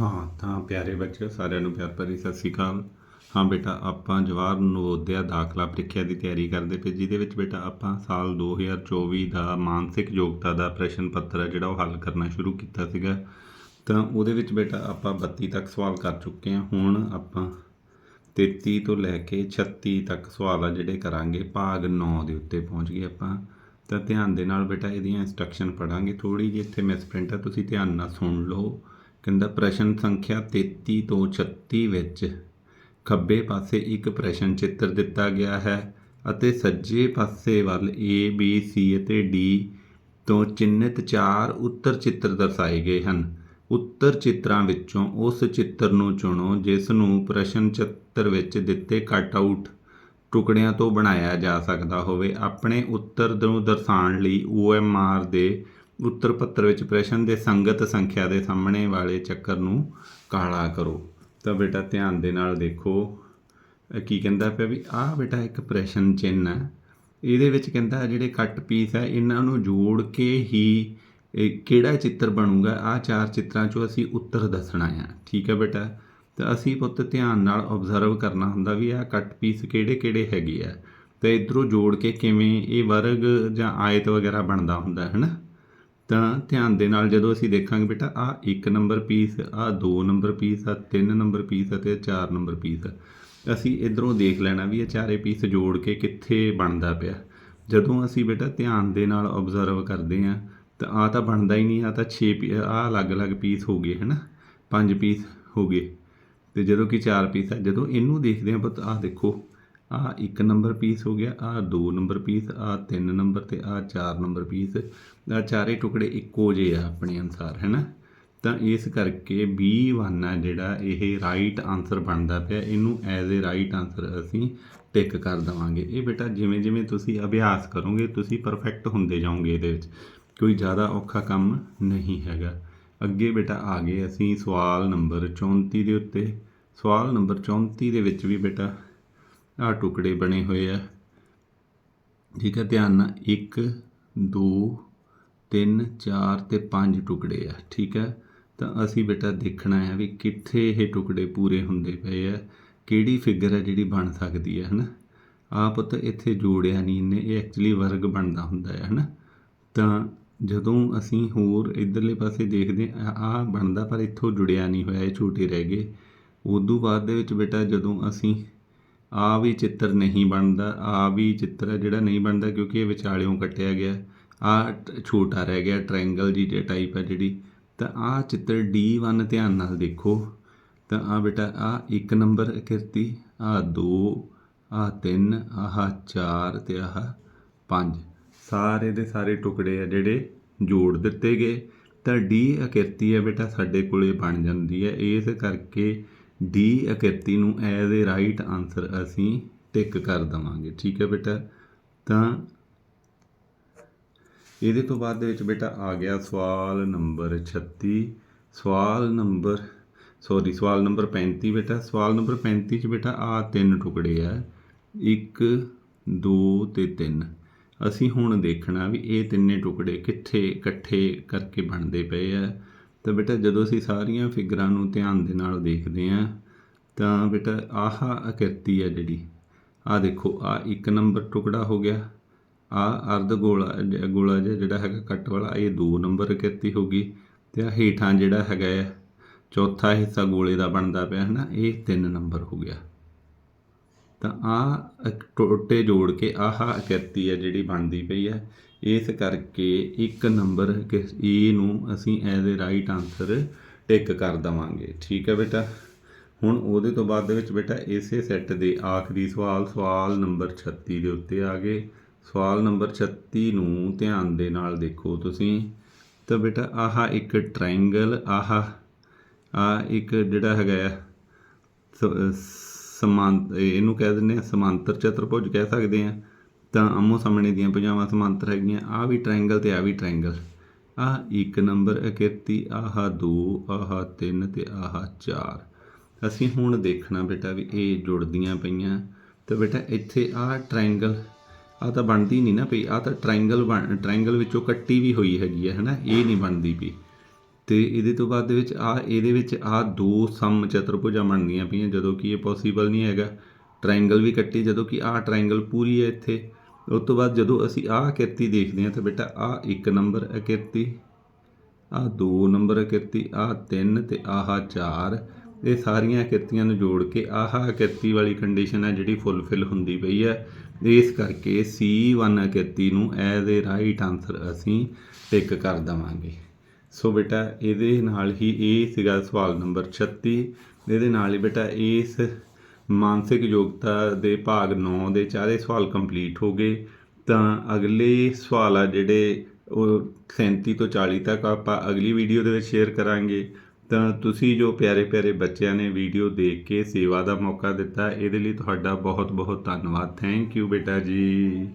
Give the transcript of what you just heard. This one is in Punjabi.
ਹਾਂ, ਤਾਂ ਪਿਆਰੇ ਬੱਚਿਓ, ਸਾਰਿਆਂ ਨੂੰ ਪਿਆਰ ਭਰੀ ਸਤਿ ਸ਼੍ਰੀ ਅਕਾਲ। ਹਾਂ ਬੇਟਾ, ਆਪਾਂ ਜਵਾਹਰ ਨਵੋਦਿਆ ਦਾਖਲਾ ਪ੍ਰੀਖਿਆ ਦੀ ਤਿਆਰੀ ਕਰਦੇ ਪਏ, ਜਿਹਦੇ ਵਿੱਚ ਬੇਟਾ ਆਪਾਂ ਸਾਲ 2024 ਦਾ ਮਾਨਸਿਕ ਯੋਗਤਾ ਦਾ ਪ੍ਰਸ਼ਨ ਪੱਤਰ ਹੈ ਜਿਹੜਾ ਉਹ ਹੱਲ ਕਰਨਾ ਸ਼ੁਰੂ ਕੀਤਾ ਸੀਗਾ। ਤਾਂ ਉਹਦੇ ਵਿੱਚ ਬੇਟਾ ਆਪਾਂ 32 ਤੱਕ ਸਵਾਲ ਕਰ ਚੁੱਕੇ ਹਾਂ। ਹੁਣ ਆਪਾਂ 33 ਤੋਂ ਲੈ ਕੇ 36 ਤੱਕ ਸਵਾਲ ਆ ਜਿਹੜੇ ਕਰਾਂਗੇ, ਭਾਗ 9 ਦੇ ਉੱਤੇ ਪਹੁੰਚ ਗਏ ਆਪਾਂ। ਤਾਂ ਧਿਆਨ ਦੇ ਨਾਲ ਬੇਟਾ, ਇਹਦੀਆਂ ਇੰਸਟਰਕਸ਼ਨ ਪੜਾਂਗੇ ਥੋੜੀ ਜਿਹੀ ਇੱਥੇ ਮਿਸਪ੍ਰਿੰਟ ਆ, ਤੁਸੀਂ ਧਿਆਨ ਨਾਲ ਸੁਣ ਲਓ। ਕਹਿੰਦਾ, ਪ੍ਰਸ਼ਨ ਸੰਖਿਆ 33 ਤੋਂ 36 ਵਿੱਚ ਖੱਬੇ ਪਾਸੇ ਇੱਕ ਪ੍ਰਸ਼ਨ ਚਿੱਤਰ ਦਿੱਤਾ ਗਿਆ ਹੈ ਅਤੇ ਸੱਜੇ ਪਾਸੇ ਵੱਲ A, B, C ਅਤੇ D ਤੋਂ ਚਿੰਨ੍ਹਿਤ ਚਾਰ ਉੱਤਰ ਚਿੱਤਰ ਦਰਸਾਏ ਗਏ ਹਨ। ਉੱਤਰ ਚਿੱਤਰਾਂ ਵਿੱਚੋਂ ਉਸ ਚਿੱਤਰ ਨੂੰ ਚੁਣੋ ਜਿਸ ਨੂੰ ਪ੍ਰਸ਼ਨ ਚਿੱਤਰ ਵਿੱਚ ਦਿੱਤੇ ਕੱਟ ਆਊਟ ਟੁਕੜਿਆਂ ਤੋਂ ਬਣਾਇਆ ਜਾ ਸਕਦਾ ਹੋਵੇ। ਆਪਣੇ ਉੱਤਰ ਨੂੰ ਦਰਸਾਉਣ ਲਈ OMR ਦੇ ਉੱਤਰ ਪੱਤਰ ਵਿੱਚ ਪ੍ਰਸ਼ਨ ਦੇ ਸੰਗਤ ਸੰਖਿਆ ਦੇ ਸਾਹਮਣੇ ਵਾਲੇ ਚੱਕਰ ਨੂੰ ਕਾਲਾ ਕਰੋ। ਤਾਂ ਬੇਟਾ ਧਿਆਨ ਦੇ ਨਾਲ ਦੇਖੋ ਕੀ ਕਹਿੰਦਾ ਪਿਆ ਵੀ, ਆਹ ਬੇਟਾ ਇੱਕ ਪ੍ਰਸ਼ਨ ਚਿੰਨ੍ਹ ਹੈ। ਇਹਦੇ ਵਿੱਚ ਕਹਿੰਦਾ ਜਿਹੜੇ ਕੱਟ ਪੀਸ ਹੈ, ਇਹਨਾਂ ਨੂੰ ਜੋੜ ਕੇ ਹੀ ਇਹ ਕਿਹੜਾ ਚਿੱਤਰ ਬਣੂਗਾ? ਆਹ ਚਾਰ ਚਿੱਤਰਾਂ ਚੋਂ ਅਸੀਂ ਉੱਤਰ ਦੱਸਣਾ ਆ ਠੀਕ ਹੈ ਬੇਟਾ? ਤਾਂ ਅਸੀਂ ਪੁੱਤ ਧਿਆਨ ਨਾਲ ਆਬਜ਼ਰਵ ਕਰਨਾ ਹੁੰਦਾ ਵੀ ਆਹ ਕੱਟ ਪੀਸ ਕਿਹੜੇ ਕਿਹੜੇ ਹੈਗੇ ਆ। ਤੇ ਇਧਰੋਂ ਜੋੜ ਕੇ ਕਿਵੇਂ ਇਹ ਵਰਗ ਜਾਂ ਆਇਤ ਵਗੈਰਾ ਬਣਦਾ ਹੁੰਦਾ, ਹੈ ਨਾ? ਤਾਂ ਧਿਆਨ ਦੇ ਨਾਲ ਜਦੋਂ ਅਸੀਂ ਦੇਖਾਂਗੇ ਬੇਟਾ ਆ 1 ਨੰਬਰ ਪੀਸ ਆ 2 ਨੰਬਰ ਪੀਸ ਆ 3 ਨੰਬਰ ਪੀਸ ਅਤੇ 4 ਨੰਬਰ ਪੀਸ ਅਸੀਂ ਇਧਰੋਂ ਦੇਖ ਲੈਣਾ ਵੀ ਇਹ ਚਾਰੇ ਪੀਸ ਜੋੜ ਕੇ ਕਿੱਥੇ ਬਣਦਾ ਪਿਆ। ਜਦੋਂ ਅਸੀਂ ਬੇਟਾ ਧਿਆਨ ਦੇ ਨਾਲ ਆਬਜ਼ਰਵ ਕਰਦੇ ਆ ਤਾਂ ਆ ਤਾਂ ਬਣਦਾ ਹੀ ਨਹੀਂ ਆ ਤਾਂ 6 ਆ ਅਲੱਗ-ਅਲੱਗ ਪੀਸ ਹੋ ਗਏ, ਹਨਾ? 5 ਪੀਸ ਹੋ ਗਏ। ਤੇ ਜਦੋਂ ਕਿ 4 ਪੀਸ ਆ, ਜਦੋਂ ਇਹਨੂੰ ਦੇਖਦੇ ਆ ਪੁੱਤ ਆ ਦੇਖੋ ਆ ਇੱਕ ਨੰਬਰ ਪੀਸ ਹੋ ਗਿਆ, ਆ ਦੋ ਨੰਬਰ ਪੀਸ, ਆ ਤਿੰਨ ਨੰਬਰ ਤੇ ਆ ਚਾਰ ਨੰਬਰ ਪੀਸ। ਆ ਚਾਰੇ ਟੁਕੜੇ ਇੱਕੋ ਜਿਹੇ ਆ ਆਪਣੇ ਅਨਸਾਰ, ਹੈਨਾ? ਤਾਂ ਇਸ ਕਰਕੇ B1 ਆ ਜਿਹੜਾ ਇਹ ਰਾਈਟ ਆਨਸਰ ਬਣਦਾ ਪਿਆ। ਇਹਨੂੰ ਐਜ਼ ਅ ਰਾਈਟ ਆਨਸਰ ਅਸੀਂ ਟਿਕ ਕਰ ਦਵਾਂਗੇ। ਇਹ ਬੇਟਾ ਜਿਵੇਂ ਜਿਵੇਂ ਤੁਸੀਂ ਅਭਿਆਸ ਕਰੋਗੇ, ਤੁਸੀਂ ਪਰਫੈਕਟ ਹੁੰਦੇ ਜਾਓਗੇ ਇਹਦੇ ਵਿੱਚ। ਕੋਈ ਜ਼ਿਆਦਾ ਔਖਾ ਕੰਮ ਨਹੀਂ ਹੈਗਾ। ਅੱਗੇ ਬੇਟਾ ਆ ਗਏ ਅਸੀਂ ਸਵਾਲ ਨੰਬਰ 34 ਦੇ ਉੱਤੇ। ਸਵਾਲ ਨੰਬਰ 34 ਦੇ ਵਿੱਚ ਵੀ ਬੇਟਾ ਆਹ ਟੁਕੜੇ ਬਣੇ ਹੋਏ ਆ। ਠੀਕ ਹੈ ਧਿਆਨ ਨਾਲ 1 2 3 4 ਤੇ 5 ਟੁਕੜੇ ਆ। ਠੀਕ ਹੈ ਤਾਂ ਅਸੀਂ ਬੇਟਾ ਦੇਖਣਾ ਹੈ ਵੀ ਕਿੱਥੇ ਇਹ ਟੁਕੜੇ ਪੂਰੇ ਹੁੰਦੇ ਪਏ ਆ। ਕਿਹੜੀ ਫਿਗਰ ਹੈ ਜਿਹੜੀ ਬਣ ਸਕਦੀ ਹੈ ਹਨਾ? ਆ ਪੁੱਤ ਇੱਥੇ ਜੋੜਿਆ ਨਹੀਂ ਇਹਨੇ, ਇਹ ਐਕਚੁਅਲੀ ਵਰਗ ਬਣਦਾ ਹੁੰਦਾ ਹੈ ਹਨਾ? ਤਾਂ ਜਦੋਂ ਅਸੀਂ ਹੋਰ ਇਧਰਲੇ ਪਾਸੇ ਦੇਖਦੇ ਆ, ਆਹ ਬਣਦਾ ਪਰ ਇੱਥੋਂ ਜੁੜਿਆ ਨਹੀਂ ਹੋਇਆ, ਇਹ ਛੋਟੇ ਰਹਿ ਗਏ। ਉਦੋਂ ਬਾਅਦ ਦੇ ਵਿੱਚ ਬੇਟਾ ਜਦੋਂ ਅਸੀਂ ਆ ਵੀ ਚਿੱਤਰ ਨਹੀਂ ਬਣਦਾ, ਆ ਵੀ ਚਿੱਤਰ ਜਿਹੜਾ ਨਹੀਂ ਬਣਦਾ ਕਿਉਂਕਿ ਇਹ ਵਿਚਾਲਿਓਂ ਕੱਟਿਆ ਗਿਆ। ਆ ਛੋਟਾ ਰਹਿ ਗਿਆ ਟ੍ਰਾਇੰਗਲ ਜੀ ਦੇ ਟਾਈਪ ਹੈ ਜਿਹੜੀ। ਤਾਂ ਆ ਚਿੱਤਰ D1 ਧਿਆਨ ਨਾਲ ਦੇਖੋ। ਤਾਂ ਆ ਬੇਟਾ, ਆ 1 ਨੰਬਰ ਕਿਰਤੀ, ਆ 2 ਆ 3 ਆਹ 4 ਤੇ ਆਹ 5 ਸਾਰੇ ਦੇ ਸਾਰੇ ਟੁਕੜੇ ਆ ਜਿਹੜੇ ਜੋੜ ਦਿੱਤੇ ਗਏ। ਤਾਂ D ਅਕਿਰਤੀ ਹੈ ਬੇਟਾ ਸਾਡੇ ਕੋਲੇ ਬਣ ਜਾਂਦੀ ਹੈ ਇਸ ਕਰਕੇ ਡੀ ਆਕ੍ਰਿਤੀ ਨੂੰ ਐਜ਼ ਅ ਰਾਈਟ ਆਨਸਰ ਅਸੀਂ ਟਿਕ ਕਰ ਦਵਾਂਗੇ, ਠੀਕ ਹੈ ਬੇਟਾ? ਤਾਂ ਇਹਦੇ ਤੋਂ ਬਾਅਦ ਦੇ ਵਿੱਚ ਬੇਟਾ ਆ ਗਿਆ ਸਵਾਲ ਨੰਬਰ 36 ਸਵਾਲ ਨੰਬਰ ਸੌਰੀ ਸਵਾਲ ਨੰਬਰ 35 ਬੇਟਾ। ਸਵਾਲ ਨੰਬਰ 35 ਚ ਬੇਟਾ ਆ ਤਿੰਨ ਟੁਕੜੇ ਆ। 1 2 ਤੇ 3 ਅਸੀਂ ਹੁਣ ਦੇਖਣਾ ਵੀ ਇਹ ਤਿੰਨੇ ਟੁਕੜੇ ਕਿੱਥੇ ਇਕੱਠੇ ਕਰਕੇ ਬਣਦੇ ਪਏ ਆ। ਤਾਂ ਬੇਟਾ ਜਦੋਂ ਅਸੀਂ ਸਾਰੀਆਂ ਫਿਗਰਾਂ ਨੂੰ ਧਿਆਨ ਦੇ ਨਾਲ ਦੇਖਦੇ ਆ ਤਾਂ ਬੇਟਾ ਆਹ ਆਕ੍ਰਿਤੀ ਹੈ ਜਿਹੜੀ। ਆ ਦੇਖੋ ਆ ਇੱਕ ਨੰਬਰ ਟੁਕੜਾ ਹੋ ਗਿਆ। ਆ ਅਰਧ ਗੋਲਾ ਜ- ਗੋਲਾ ਜਿਹਾ ਜਿਹੜਾ ਹੈਗਾ ਕੱਟ ਵਾਲਾ, ਇਹ 2 ਨੰਬਰ ਆਕ੍ਰਿਤੀ ਹੋ ਗਈ ਤੇ ਆ ਹੇਠਾਂ ਜਿਹੜਾ ਹੈਗਾ ਹੈ, ਚੌਥਾ ਹਿੱਸਾ ਗੋਲੇ ਦਾ ਬਣਦਾ ਪਿਆ ਹੈ ਨਾ ਇਹ 3 ਨੰਬਰ ਹੋ ਗਿਆ। ਤਾਂ ਆ ਟੋਟੇ ਜੋੜ ਕੇ ਆਹ ਆਕ੍ਰਿਤੀ ਹੈ ਜਿਹੜੀ ਬਣਦੀ ਪਈ ਹੈ। ਇਸ ਕਰਕੇ ਇੱਕ ਨੰਬਰ ਏ ਨੂੰ ਅਸੀਂ as a right answer tick ਕਰ ਦਵਾਂਗੇ। ਠੀਕ ਹੈ ਬੇਟਾ? ਹੁਣ ਉਹਦੇ ਤੋਂ ਬਾਅਦ ਦੇ ਵਿੱਚ ਬੇਟਾ ਇਸੇ ਸੈੱਟ ਦੇ ਆਖਰੀ ਸਵਾਲ ਸਵਾਲ ਨੰਬਰ 36 ਦੇ ਉੱਤੇ ਆ ਗਏ। ਸਵਾਲ ਨੰਬਰ 36 ਨੂੰ ਧਿਆਨ ਦੇ ਨਾਲ ਦੇਖੋ ਤੁਸੀਂ। ਤਾਂ ਬੇਟਾ ਆਹ ਇੱਕ ਟ੍ਰਾਇੰਗਲ ਆਹ ਆ ਇੱਕ ਜਿਹੜਾ ਹੈਗਾ ਆ ਇਹਨੂੰ ਕਹਿ ਦਿੰਦੇ ਆ ਸਮਾਂਤਰ ਚਤੁਰਭੁਜ ਕਹਿ ਸਕਦੇ ਆ। ਤਾਂ ਆਮੋ ਸਾਹਮਣੇ ਦੀਆਂ ਭੁਜਾਵਾਂ ਸਮਾਂਤਰ ਹੈਗੀਆਂ। ਆ ਵੀ ਟ੍ਰਾਇੰਗਲ ਤੇ ਆ ਵੀ ਟ੍ਰਾਇੰਗਲ ਆ ਇੱਕ ਨੰਬਰ ਅਕਿਰਤੀ ਆਹ 2 ਆਹ 3 ਤੇ ਆਹ 4 ਅਸੀਂ ਹੁਣ ਦੇਖਣਾ ਬੇਟਾ ਵੀ ਇਹ ਜੁੜਦੀਆਂ ਪਈਆਂ। ਤਾਂ ਬੇਟਾ ਇੱਥੇ ਆਹ ਟ੍ਰਾਇੰਗਲ ਆ ਤਾਂ ਬਣਦੀ ਨਹੀਂ ਨਾ ਪਈ। ਆ ਤਾਂ ਟ੍ਰਾਇੰਗਲ ਬਣ ਟ੍ਰਾਇੰਗਲ ਵਿੱਚੋਂ ਕੱਟੀ ਵੀ ਹੋਈ ਹੈਗੀ ਹੈ, ਹਨਾ? ਇਹ ਨਹੀਂ ਬਣਦੀ ਪਈ। ਤੇ ਇਹਦੇ ਤੋਂ ਬਾਅਦ ਦੇ ਵਿੱਚ ਆ ਇਹਦੇ ਵਿੱਚ ਆ ਦੋ ਸਮ ਚਤੁਰਭੁਜਾਂ ਬਣਦੀਆਂ ਪਈਆਂ, ਜਦੋਂ ਕਿ ਇਹ ਪੋਸੀਬਲ ਨਹੀਂ ਹੈਗਾ। ਟ੍ਰਾਇੰਗਲ ਵੀ ਕੱਟੀ, ਜਦੋਂ ਕਿ ਆ ਟ੍ਰਾਇੰਗਲ ਪੂਰੀ ਹੈ ਇੱਥੇ। ਉਸ ਤੋਂ ਬਾਅਦ ਜਦੋਂ ਅਸੀਂ ਆਹ ਆਕ੍ਰਿਤੀ ਦੇਖਦੇ ਹਾਂ ਤਾਂ ਬੇਟਾ ਆਹ ਇੱਕ ਨੰਬਰ ਆਕ੍ਰਿਤੀ ਆਹ ਦੋ ਨੰਬਰ ਆਕ੍ਰਿਤੀ ਆਹ ਤਿੰਨ ਤੇ ਆਹ ਚਾਰ। ਇਹ ਸਾਰੀਆਂ ਆਕ੍ਰਿਤੀਆਂ ਨੂੰ ਜੋੜ ਕੇ ਆਹ ਆਕ੍ਰਿਤੀ ਵਾਲੀ ਕੰਡੀਸ਼ਨ ਹੈ ਜਿਹੜੀ ਫੁੱਲਫਿਲ ਹੁੰਦੀ ਪਈ ਹੈ। ਇਸ ਕਰਕੇ C1 ਆਕ੍ਰਿਤੀ ਨੂੰ ਐਜ਼ ਏ ਰਾਈਟ ਆਨਸਰ ਅਸੀਂ ਟਿਕ ਕਰ ਦਵਾਂਗੇ। ਸੋ ਬੇਟਾ ਇਹਦੇ ਨਾਲ ਹੀ ਇਹ ਸੀਗਾ ਸਵਾਲ ਨੰਬਰ 36 ਇਹਦੇ ਨਾਲ ਹੀ ਬੇਟਾ ਇਸ ਮਾਨਸਿਕ ਯੋਗਤਾ ਦੇ ਭਾਗ 9 ਦੇ ਚਾਰੇ ਸਵਾਲ ਕੰਪਲੀਟ ਹੋ ਗਏ, ਤਾਂ ਅਗਲੇ ਸਵਾਲ ਆ ਜਿਹੜੇ ਉਹ 37 ਤੋਂ 40 ਤੱਕ ਆਪਾਂ ਅਗਲੀ ਵੀਡੀਓ ਦੇ ਵਿੱਚ ਸ਼ੇਅਰ ਕਰਾਂਗੇ। ਤਾਂ ਤੁਸੀਂ ਜੋ ਪਿਆਰੇ ਪਿਆਰੇ ਬੱਚਿਆਂ ਨੇ ਵੀਡੀਓ ਦੇਖ ਕੇ ਸੇਵਾ ਦਾ ਮੌਕਾ ਦਿੱਤਾ, ਇਹਦੇ ਲਈ ਤੁਹਾਡਾ ਬਹੁਤ ਬਹੁਤ ਧੰਨਵਾਦ। ਥੈਂਕ ਯੂ ਬੇਟਾ ਜੀ।